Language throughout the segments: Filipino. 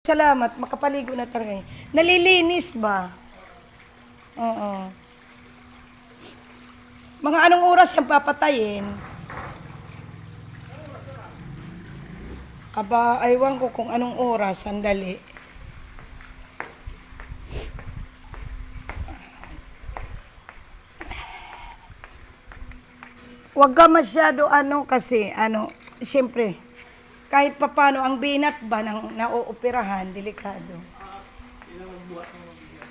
Salamat, makapaligo na talaga. Nalilinis ba? Oo. Mga anong oras siyang papatayin? Aba, aywan ko kung anong oras, sandali. Huwag ka masyado ano kasi, ano, siyempre, kahit papano ang binat ba ng nauoperahan, delikado.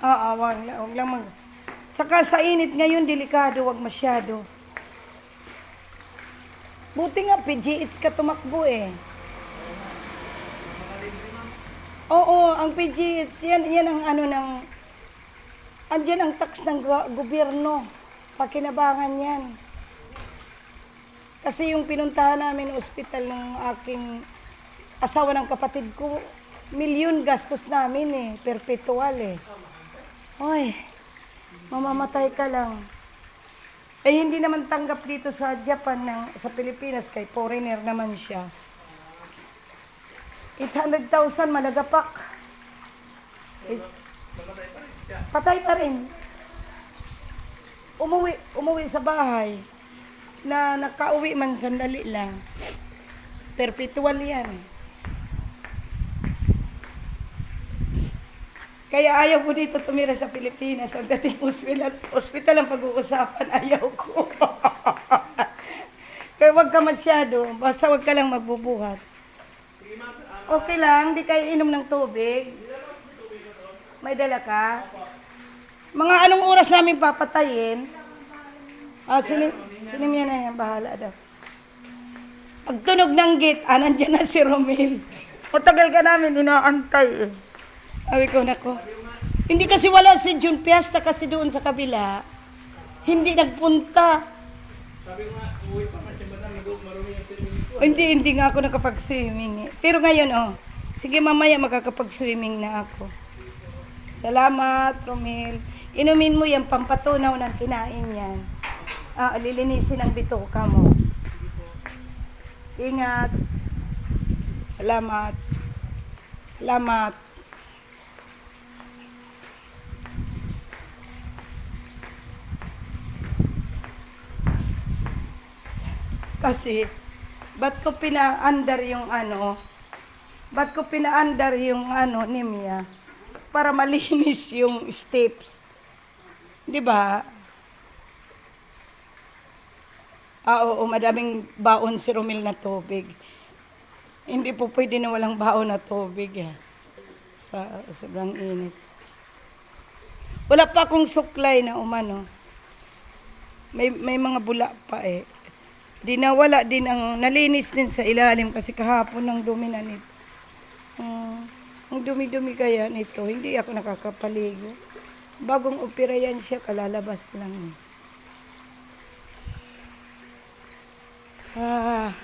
Oo, wag, lang- wag lang mag... Saka sa init ngayon, delikado, wag masyado. Buti nga, PGH ka tumakbo eh. Oo, ang PGH, yan, yan ang ano ng... Andyan ang tax ng go- gobyerno. Pakinabangan yan. Kasi yung pinuntahan namin ospital ng aking asawa ng kapatid ko, milyon gastos namin eh, perpetual eh. Oy, mamamatay ka lang. Eh hindi naman tanggap dito sa Japan, ng, sa Pilipinas, kay foreigner naman siya. 800,000 malagapak. Eh, patay pa rin. Umuwi, umuwi sa bahay na nakauwi man sandali lang. Perpetual yan. Kaya ayaw ko dito tumira sa Pilipinas. Ang dating hospital, hospital ang pag-uusapan, ayaw ko. Kaya wag ka masyado, basta wag ka lang magbubuhat. Okay lang, di kayo inom ng tubig. May dala ka? Mga anong oras namin papatayin? Ah, sinim, sinim yan na yan, bahala daw. Pagtunog ng gate, ah, nandyan na si Romil. Matagal ka namin inaantay eh. Sabi ko, nako. Hindi kasi wala si June Fiesta kasi doon sa kabila. Hindi nagpunta. O, hindi, hindi nga ako nakapag-swimming eh. Pero ngayon, oh. Sige, mamaya makakapag-swimming na ako. Salamat, Romil. Inumin mo yan, pampatunaw ng kinain yan. Ah, lilinisin ang bituka mo. Ingat. Salamat. Salamat. Kasi, ba't ko pina-under yung ano, ba't ko pina-under yung ano, Nimya, para malinis yung steps. Di ba? Ah, oo, madaming baon si Romil na tubig. Hindi po pwede na walang baon na tubig. Eh. Sa sobrang init. Wala pa akong suklay na umano. May, may mga bula pa eh. Di nawala din ang, nalinis din sa ilalim kasi kahapon ang dumi na nito. Hmm, ang dumi-dumi kaya nito, hindi ako nakakapaligo. Bagong opera yan siya, kalalabas lang. eh. Ah,